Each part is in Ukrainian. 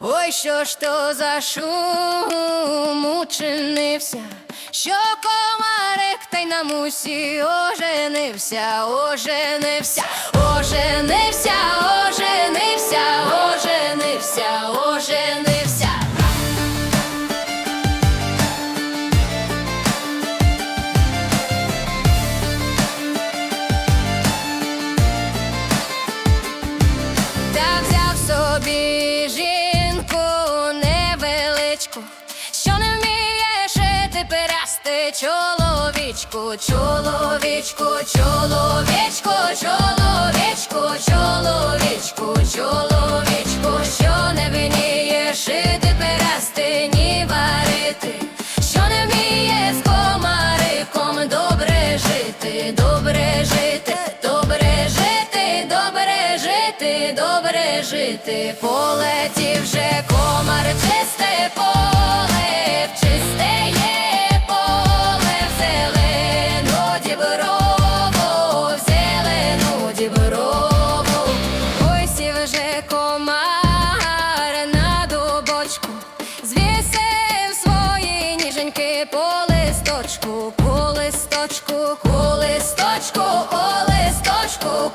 Ой, що ж то за шум учинився, що комарик та й на мусі оженився, оженився, оженився, оженився, перасти чоловічку, чоловічку, чоловічку, чоловічку, чоловічку, чоловічку, що не вміє шити перасти, ні варити, що не вміє з комариком добре жити, добре жити, добре жити, добре жити, добре жити, полетів вже комар, комар на дубочку, звісив свої ніженьки по листочку, по листочку, по листочку, по листочку,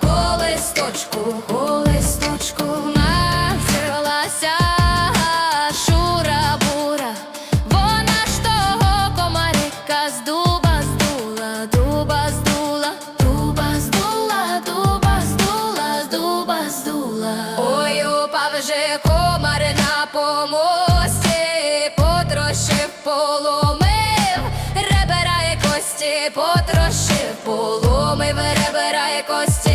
упав же комар на помості, потрощив, поломив, реберає кості, потрощив, поломив, реберає кості.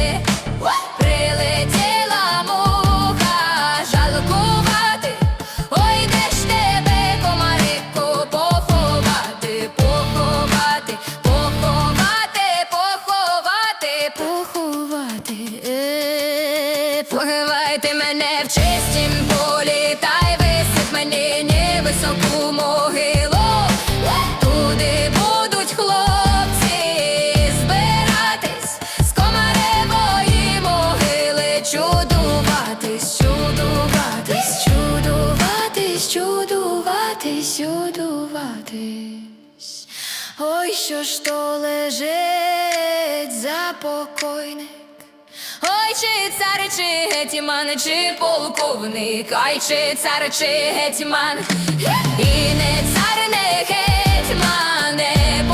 Чудуватись, чудуватись, чудуватись, чудуватись, чудуватись. Ой, що ж то лежить за покойник. Ой, чи цар, чи гетьман, чи полковник, ай, чи цар, чи гетьман, і не цар, не гетьман, не